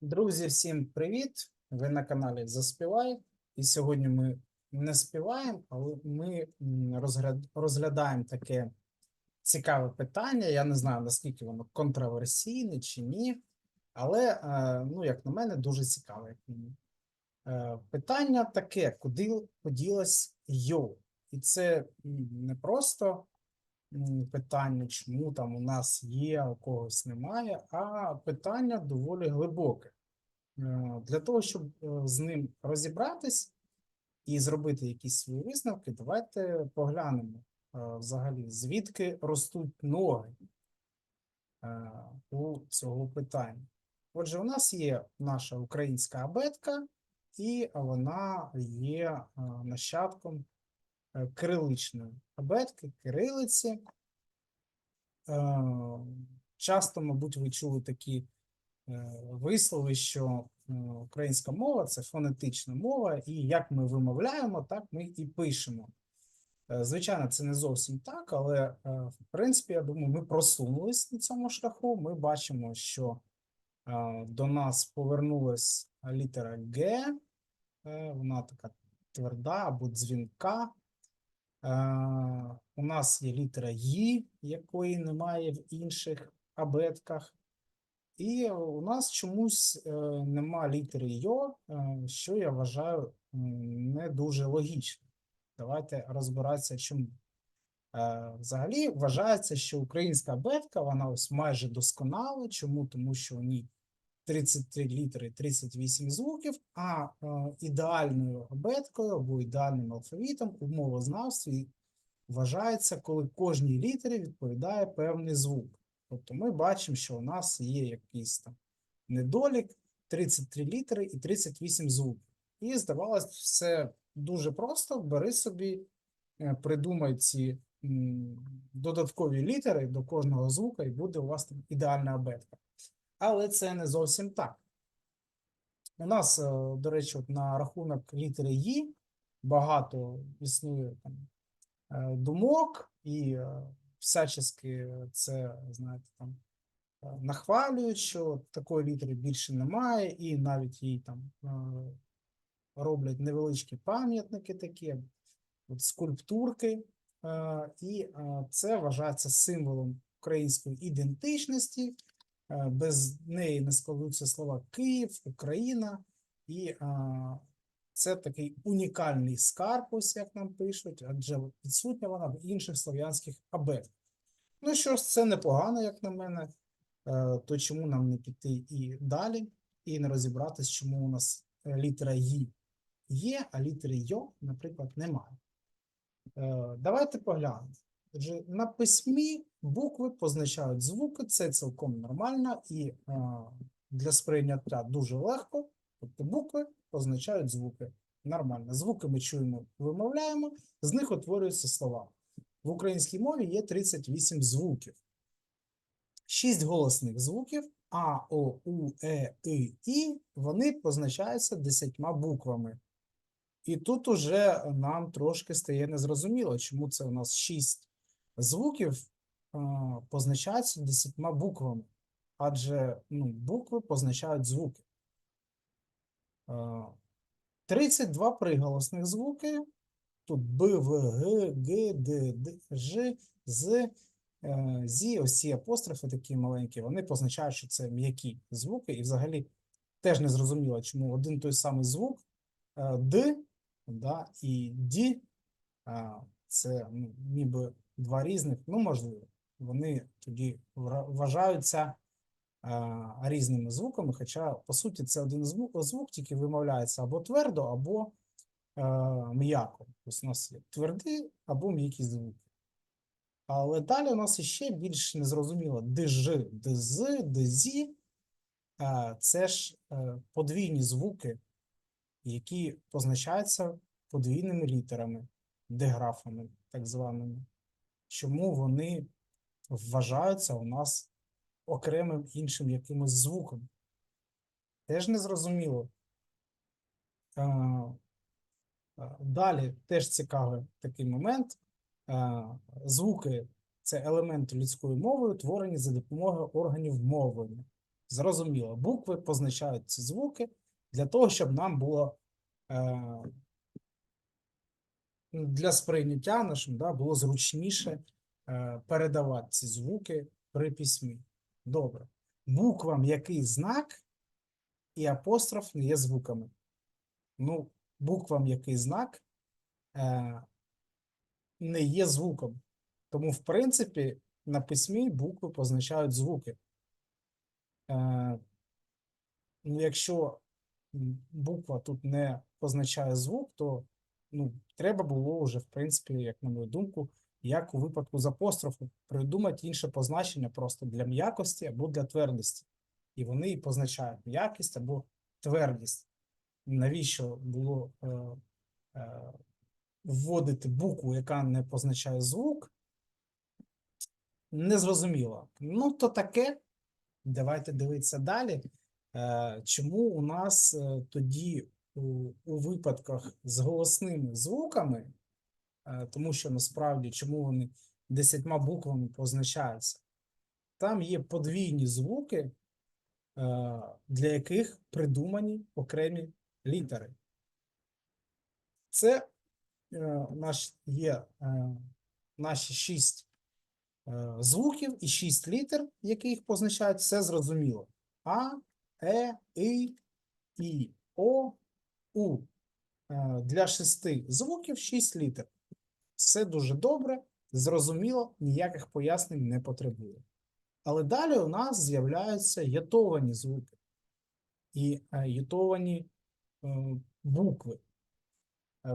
Друзі, всім привіт! Ви на каналі Заспівай. І сьогодні ми не співаємо, але ми розглядаємо таке цікаве питання. Я не знаю, наскільки воно контроверсійне чи ні, але, е, ну, як на мене, дуже цікаве. Е, Питання таке: куди поділась йо? І це не просто питання, чому там у нас є, а у когось немає, а питання доволі глибоке. Е, Для того, щоб е, з ним розібратись і зробити якісь свої висновки, давайте поглянемо е, взагалі, звідки ростуть ноги у цього питання. Отже, у нас є наша українська абетка, і вона є нащадком кириличної абетки, кирилиці. Е, Часто, мабуть, ви чули такі е, вислови, що е, українська мова це фонетична мова, і як ми вимовляємо, так ми і пишемо. Е, Звичайно, це не зовсім так, але е, в принципі, я думаю, ми просунулись на цьому шляху. Ми бачимо, що е, до нас повернулась літера Г, е, вона така тверда або дзвінка. Е, У нас є літера Ї, якої немає в інших абетках. І у нас чомусь е, нема літери Йо, е, що я вважаю не дуже логічно. Давайте розбиратися, чому. Взагалі вважається, що українська абетка, вона ось майже досконала. Чому? Тому що у ній 33 літери, 38 звуків, а е, ідеальною абеткою або ідеальним алфавітом у мовознавстві вважається, коли кожній літері відповідає певний звук. Тобто ми бачимо, що у нас є якийсь там недолік, 33 літери і 38 звуків. І здавалось, все дуже просто. Бери собі, е, придумай ці додаткові літери до кожного звука, і буде у вас там ідеальна абетка. Але це не зовсім так. У нас, е, до речі, от на рахунок літери «Ї» багато існує там е, думок, і е, всячески це, знаєте, там нахвалюють, що такої літери більше немає, і навіть їй там роблять невеличкі пам'ятники такі, от скульптурки, і це вважається символом української ідентичності. Е, Без неї не складуться слова Київ, Україна, і е, це такий унікальний скарб, ось як нам пишуть, адже відсутня вона в інших слов'янських абетках. Ну що ж, це непогано, як на мене. Е, То чому нам не піти і далі, і не розібратись, чому у нас літера «Ї» є, а літери «Йо», наприклад, немає. Давайте поглянемо. Отже, на письмі букви позначають звуки, це цілком нормально і е, для сприйняття дуже легко. Тобто букви позначають звуки. Нормально. Звуки ми чуємо, вимовляємо, з них утворюються слова. В українській мові є 38 звуків. 6 голосних звуків А, О, У, Е, И, І, вони позначаються 10 буквами. І тут уже нам трошки стає незрозуміло, чому це у нас 6 звуків позначаються 10 буквами. Адже ну, букви позначають звуки. 32 приголосних звуки. Тут Б, В, Г, Г, Д, Д, Ж, З, е, Зі, ось ці апострофи такі маленькі, вони позначають, що це м'які звуки, і взагалі теж не зрозуміло, чому один той самий звук е, Д да, і Ді, це ну, ніби два різних, ну можливо, вони тоді вважаються а, різними звуками, хоча по суті це один звук, звук тільки вимовляється або твердо, або е, м'яко. Тобто у нас є тверді або м'які звуки. Але далі у нас іще більш незрозуміло ДЖ, ДЗ, ДЗі. Е, Це ж е, подвійні звуки, які позначаються подвійними літерами, деграфами, так званими. Чому вони вважаються у нас окремим іншим якимось звуком? Теж незрозуміло. Е, Е, Далі теж цікавий такий момент. Е, Звуки це елементи людської мови, утворені за допомогою органів мовлення. Зрозуміло, букви позначають ці звуки для того, щоб нам було для сприйняття нашим да, було зручніше е, передавати ці звуки при письмі. Добре. Буквам який знак і апостроф не є звуками. Ну, буквам який знак е, не є звуком. Тому, в принципі, на письмі букви позначають звуки. Е, ну, якщо буква тут не позначає звук, то ну, треба було вже, в принципі, як на мою думку, як у випадку з апострофу, придумати інше позначення просто для м'якості або для твердості. І вони і позначають м'якість або твердість. Навіщо було е, е, вводити букву, яка не позначає звук? Незрозуміло. Ну, то таке. Давайте дивитися далі. Е, Чому у нас е, тоді у, у випадках з голосними звуками, е, тому що насправді чому вони десятьма буквами позначаються? Там є подвійні звуки, е, для яких придумані окремі літери. Це е, наш, є наші шість звуків і шість літер, які їх позначають, все зрозуміло. А, Е, І, І, О, У. Е, Для шести звуків шість літер. Все дуже добре, зрозуміло, ніяких пояснень не потребує. Але далі у нас з'являються ятовані звуки і е, ятовані е, букви.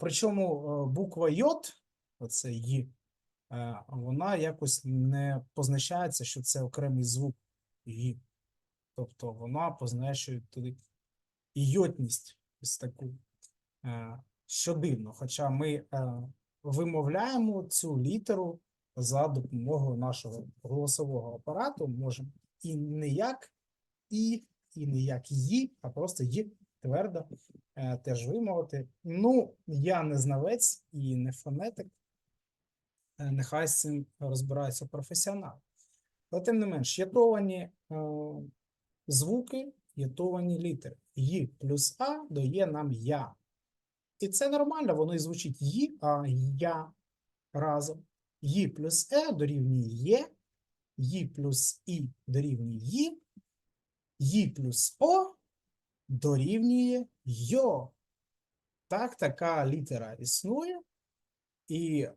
Причому буква Йод, оце Й, вона якось не позначається, що це окремий звук Й. Тобто вона позначає туди йотність ось таку, е, що дивно. Хоча ми е, вимовляємо цю літеру за допомогою нашого голосового апарату, можемо і не як і, і не як «ї», а просто «ї» твердо е, теж вимовити. Ну, я не знавець і не фонетик, нехай з цим розбирається професіонал. Але тим не менш, ятовані е, звуки, ятовані літери. «Ї» плюс А дає нам я. І це нормально, воно і звучить «ї», а я разом. «Ї» плюс Е дорівнює Є, «Ї» плюс І дорівнює Ї, «Ї» плюс О дорівнює Йо. Так, така літера існує. І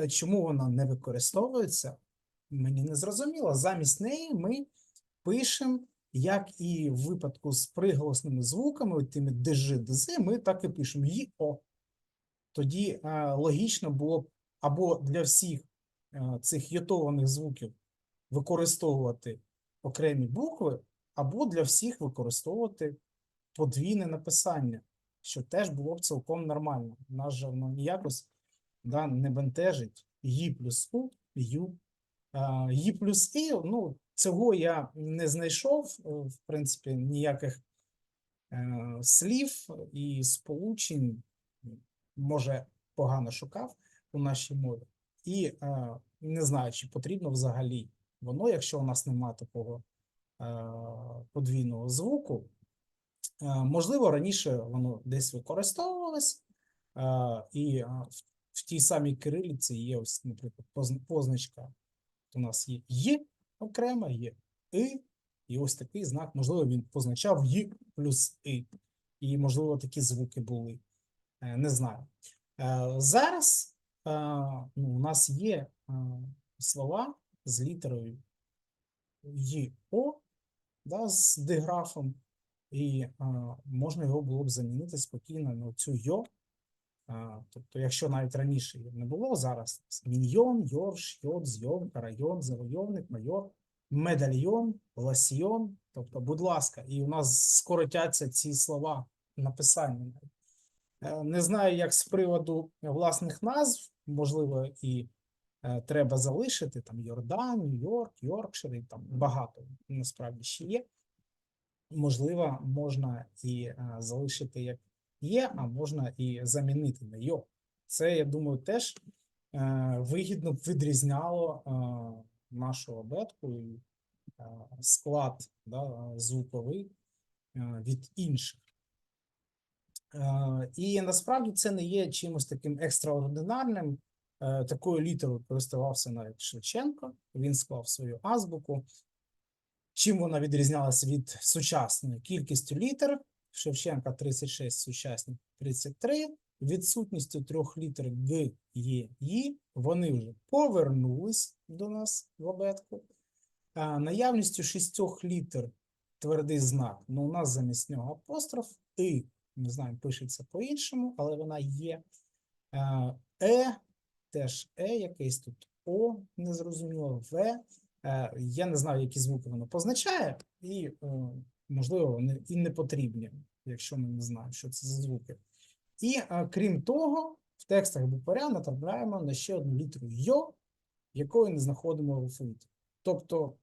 е, чому вона не використовується, мені не зрозуміло. Замість неї ми пишемо, як і в випадку з приголосними звуками, тими дж, дз, ми так і пишемо «й-о». Тоді е, логічно було б або для всіх е, цих йотованих звуків використовувати окремі букви, або для всіх використовувати подвійне написання, що теж було б цілком нормально. Нас же воно ніякось да, не бентежить «ї» плюс «у», «ю». А, «Ї» плюс «і», ну, цього я не знайшов, е, в принципі, ніяких е, слів і сполучень, може, погано шукав у нашій мові. І е, не знаю, чи потрібно взагалі воно, якщо у нас немає такого подвійного звуку. Можливо, раніше воно десь використовувалось, і в, тій самій кирилиці є ось, наприклад, позн- позначка. У нас є «й» окремо, є «и», і ось такий знак, можливо, він позначав «й» плюс «и», і, можливо, такі звуки були. Е, Не знаю. Е, Зараз е, ну, у нас є слова з літерою «й-о», да, з диграфом, і можна його було б замінити спокійно на цю «йо». Тобто, якщо навіть раніше не було, зараз міньйон, йорш, йод, йом, район, завойовник, майор, медальйон, ласьйон. Тобто, будь ласка, і у нас скоротяться ці слова написання. Е, Не знаю, як з приводу власних назв, можливо, і е, треба залишити там Йордан, Нью-Йорк, Йоркшир, і там багато насправді ще є. Можливо, можна і е, залишити як є, а можна і замінити на йо. Це, я думаю, теж е, вигідно відрізняло е, нашу абетку і е, склад да, звуковий е, від інших. Е, І насправді це не є чимось таким екстраординарним. Е, Такою літерою користувався навіть Шевченко. Він склав свою азбуку. Чим вона відрізнялася від сучасної кількістю літер? Шевченка 36, сучасні 33. Відсутністю трьох літер Г, Є, Ї. Вони вже повернулись до нас в абетку. А наявністю шістьох літер твердий знак. Ну, у нас замість нього апостроф. І, не знаю, пишеться по-іншому, але вона є. Е, теж Е, якийсь тут О, незрозуміло, В. Е, Я не знаю, які звуки воно позначає, і, е, можливо, вони і не потрібні, якщо ми не знаємо, що це за звуки. І е, крім того, в текстах букваря натрапляємо на ще одну літеру Йо, якої не знаходимо в алфавіті. Тобто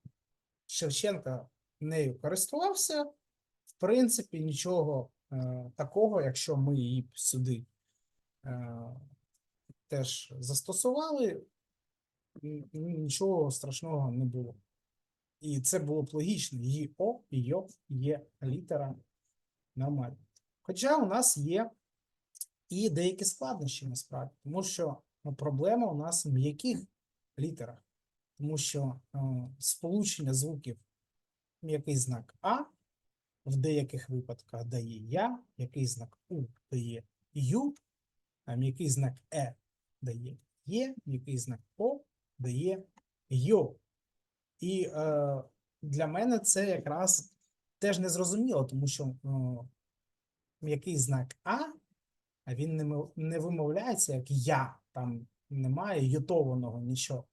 Шевченка нею користувався, в принципі, нічого е, такого, якщо ми її сюди е, теж застосували, нічого страшного не було. І це було б логічно. Ї О і Йо є літера нормально. Хоча у нас є і деякі складнощі насправді, тому що ну, проблема у нас в м'яких літерах, тому що е, сполучення звуків м'який знак А в деяких випадках дає я, м'який знак У дає Ю, а м'який знак Е дає Є, м'який знак О дає Йо. І е, для мене це якраз теж незрозуміло, тому що е, м'який знак А, а він не, не вимовляється як я, там немає йотованого нічого.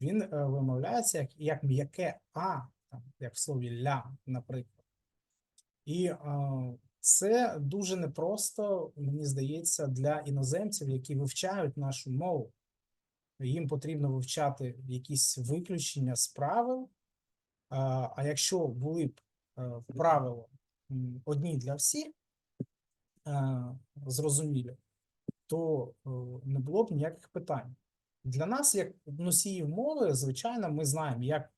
Він е, вимовляється як, як м'яке А, там, як в слові ля, наприклад. І е, це дуже непросто, мені здається, для іноземців, які вивчають нашу мову. Їм потрібно вивчати якісь виключення з правил. А, якщо були б е, правила одні для всіх, е, зрозумілі, то е, не було б ніяких питань. Для нас, як носіїв мови, звичайно, ми знаємо, як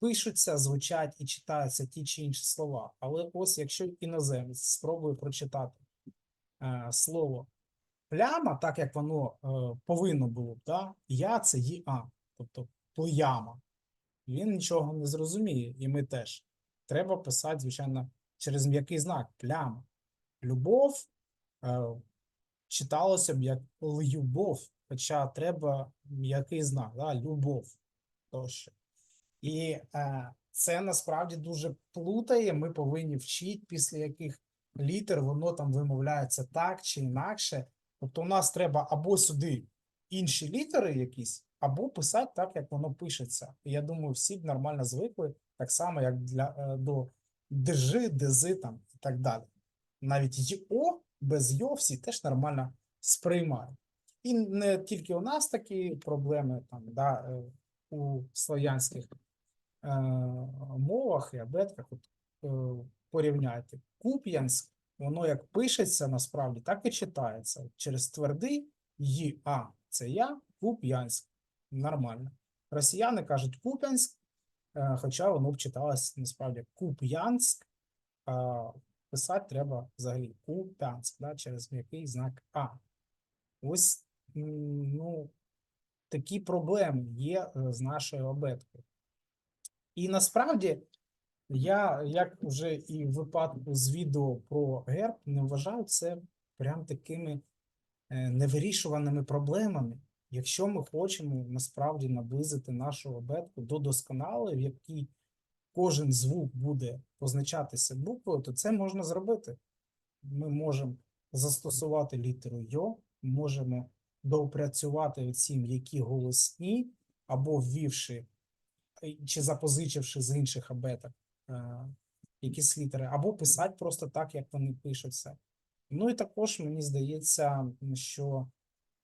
пишуться, звучать і читаються ті чи інші слова. Але ось якщо іноземець спробує прочитати слово пляма, так як воно е, повинно було б, да? я це ЄА, тобто пляма. Він нічого не зрозуміє, і ми теж. Треба писати, звичайно, через м'який знак пляма. Любов е, читалося б як любов, хоча треба м'який знак, да? любов тощо. І е, це насправді дуже плутає. Ми повинні вчити, після яких літер воно там вимовляється так чи інакше. Тобто, у нас треба або сюди інші літери якісь, або писати так, як воно пишеться. І я думаю, всі б нормально звикли, так само, як для е, до держи, дези там і так далі. Навіть ЙО без йо всі теж нормально сприймають. І не тільки у нас такі проблеми, там, да, е, у слов'янських е, мовах і абетках. От, е, порівняйте. Куп'янськ, воно як пишеться насправді, так і читається. Через твердий «ї», це я, Куп'янськ. Нормально. Росіяни кажуть Куп'янськ, е, хоча воно б читалось насправді Куп'янськ, писати треба взагалі Куп'янськ, да, через м'який знак А. Ось, ну, такі проблеми є е, з нашою абеткою. І насправді я, як вже і в випадку з відео про герб, не вважаю це прям такими е, невирішуваними проблемами. Якщо ми хочемо насправді наблизити нашу абетку до досконалої, в якій кожен звук буде позначатися буквою, то це можна зробити. Ми можемо застосувати літеру Йо, можемо доопрацювати оці м'які голосні, або ввівши чи запозичивши з інших абеток якісь літери, або писати просто так, як вони пишуться. Ну і також мені здається, що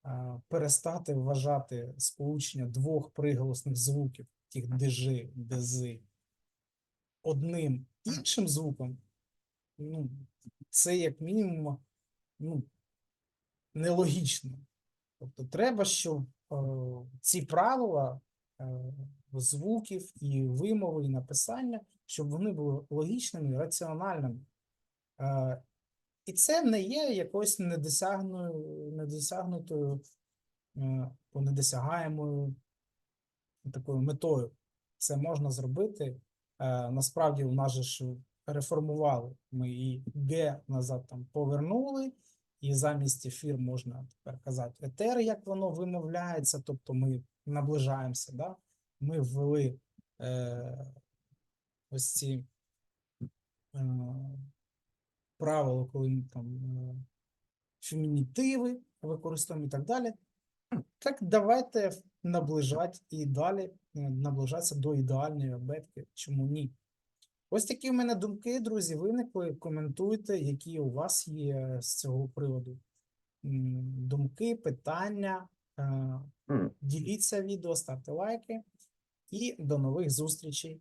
е, перестати вважати сполучення двох приголосних звуків, тих дежи, дези, одним іншим звуком, ну, це як мінімум ну, нелогічно. Тобто треба, щоб е, ці правила е, звуків, і вимови, і написання, щоб вони були логічними і раціональними. Е, І це не є якоюсь недосягнутою, е, недосягаємою такою метою. Це можна зробити. Е, Насправді, у нас же ж реформували. Ми і Г назад там повернули, і замість ефір можна тепер казати етер, як воно вимовляється, тобто ми наближаємося. Да? Ми ввели ось ці е, правила, коли там е, фемінітиви використовуємо і так далі. Так давайте наближати і далі е, наближатися до ідеальної абетки. Чому ні? Ось такі в мене думки, друзі, виникли. Коментуйте, які у вас є з цього приводу думки, питання. Е, Діліться відео, ставте лайки і до нових зустрічей.